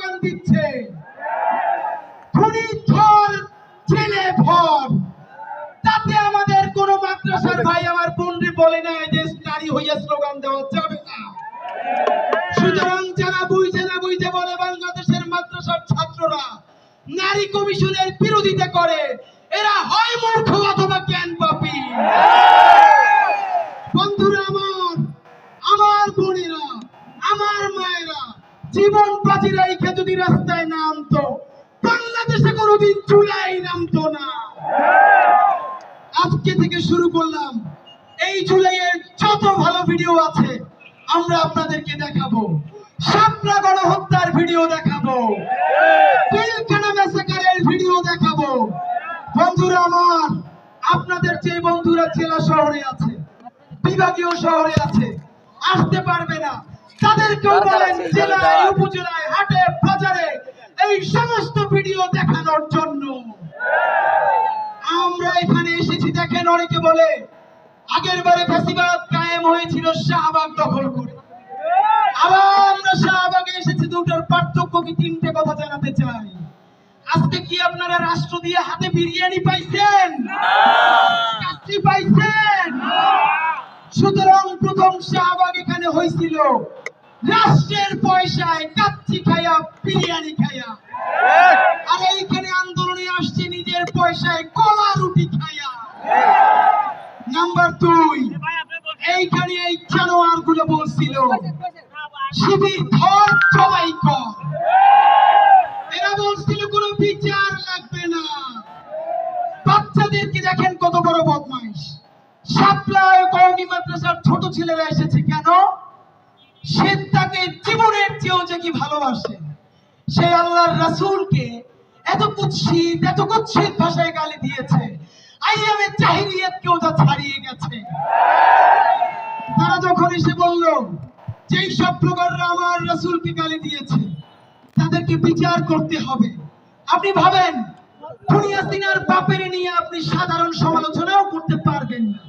Slogan দিচ্ছে। ছেলে ভর। তাতে আমাদের কোন মাদ্রাসার ভাই আমার বোনরে বলে যে নারী হইয়া স্লোগান দেওয়া যাবে না। সুতরাং যারা বুঝে না বুঝে বলে বাংলাদেশের মাদ্রাসার ছাত্ররা, নারী কমিশনের বিরোধিতা করে, এরা হয় মূর্খ অথবা জ্ঞান পাপী বন্ধুরা আমার আমার বোনেরা আমার মায়েরা জীবন বাজি রেখে যদি রাস্তায় নামতো, বাংলাদেশে কোনোদিন চুলাই নামতো না। আজকে থেকে শুরু করলাম। এই জুলাইয়ের যত ভালো ভিডিও আছে, আমরা আপনাদেরকে দেখাবো। শাপলা গণহত্যার ভিডিও দেখাবো। ভিডিও দেখাবো। বন্ধুরা আমার, আপনাদের যে বন্ধুরা জেলা শহরে আছে, বিভাগীয় শহরে আছে, আসতে পারবে না। তাদেরকেও বলেন জেলায় উপজেলায় হাটে বাজারে এই সমস্ত ভিডিও দেখানোর জন্য। আমরা এখানে এসেছি দেখেন অনেকে বলে আগের বারে ফেসিবাদ কায়েম হয়েছিল শাহবাগ দখল করে। আবার আমরা শাহবাগে এসেছি দুটোর পার্থক্য কি তিনটে কথা জানাতে চাই? আজকে কি আপনারা রাষ্ট্র দিয়ে হাতে বিরিয়ানি পাইছেন? পাইছেন? সুতরাং প্রথম শাহবাগ এখানে হয়েছিল। রাষ্ট্রের পয়সায় কাচ্চি খাইয়া বিরিয়ানি খাইয়া আর এইখানে আন্দোলনে আসছে নিজের পয়সায় কলা রুটি খাইয়া নাম্বার দুই, এইখানে এই জানোয়ারগুলো বলছিল, শিবির সবাই কর। এরা বলছিল, কোনো বিচার লাগবে না। বাচ্চাদেরকে দেখেন কত বড় বদমাইশ। সাপ্লায় কওমি মাদ্রাসার ছোট ছেলেরা এসেছে। কেন? সে তাকে জীবনের চেয়েও যে কি ভালোবাসে, সে আল্লাহর রাসূলকে এত কুৎসিত এত কুৎসিত ভাষায় গালি দিয়েছে। আইয়ামে জাহিলিয়াতকেও যা ছাড়িয়ে গেছে। তারা যখন এসে বলল, যেই সব প্রকাররা আমার রাসূলকে গালি দিয়েছে, তাদেরকে বিচার করতে হবে। আপনি ভাবেন, দুনিয়া সিনার বাপের নিয়ে আপনি সাধারণ সমালোচনাও করতে পারবেন না।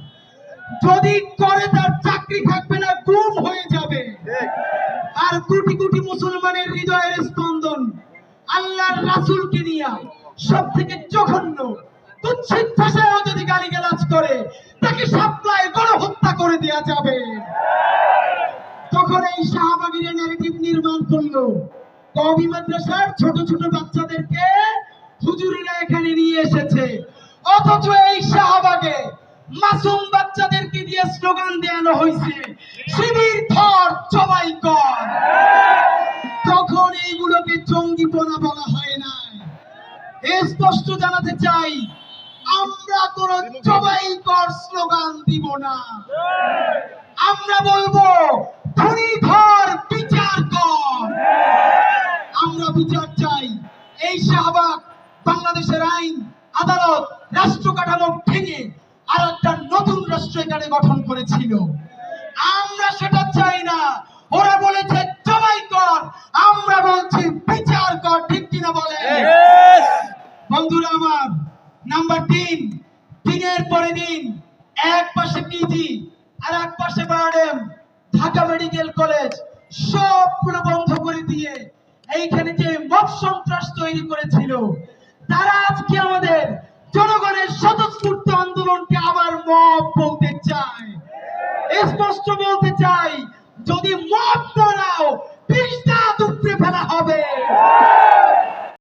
যদি করে তার চাকরি থাকবে না গুম হয়ে যাবে। আর কোটি কোটি মুসলমানের হৃদয়ের স্পন্দন আল্লাহর রাসূলকে নিয়ে সব থেকে জঘন্য তুচ্ছিত ভাষায়ও যদি গালিগালাজ করে তাকে সাপ্লাই গণহত্যা করে দেওয়া যাবে। তখন এই শাহবাগিরা ন্যারেটিভ নির্মাণ করল। কবি মাদ্রাসার ছোট ছোট বাচ্চাদেরকে হুজুরেরা এখানে নিয়ে এসেছে। অথচ এই শাহবাগে মাসুম বাচ্চাদেরকে দিয়ে স্লোগান দেওয়ানো হয়েছে? শিবির থর সবাই কর। তখন এইগুলোকে জঙ্গিপনা বলা হয় না। স্পষ্ট জানাতে চাই, আমরা কোন সবাই কর স্লোগান দিব না। আমরা বলব, ধনী ধর, বিচার কর। আমরা বিচার চাই। এই শাহবাগ, বাংলাদেশের আইন, আদালত, রাষ্ট্র কাঠামো ভেঙে আর একটা নতুন রাষ্ট্র এখানে গঠন করেছিল। আমরা সেটা চাই না। ওরা বলেছে জবাই কর। আমরা বলছি বিচার কর। ঠিক কিনা বলে বন্ধুরা আমার নাম্বার তিন দিনের পরে দিন এক পাশে পিজি আর এক পাশে বারডেম ঢাকা মেডিকেল কলেজ সবগুলো বন্ধ করে দিয়ে এইখানে যে মব সন্ত্রাস তৈরি করেছিল তারা আজকে আমাদের জনগণের স্বতঃস্ফূর্ত আন্দোলনকে আবার মব বলতে চাই স্পষ্ট বলতে চাই, যদি মব দাঁড়াও পিস্তা দুপড়ে ফেলা হবে।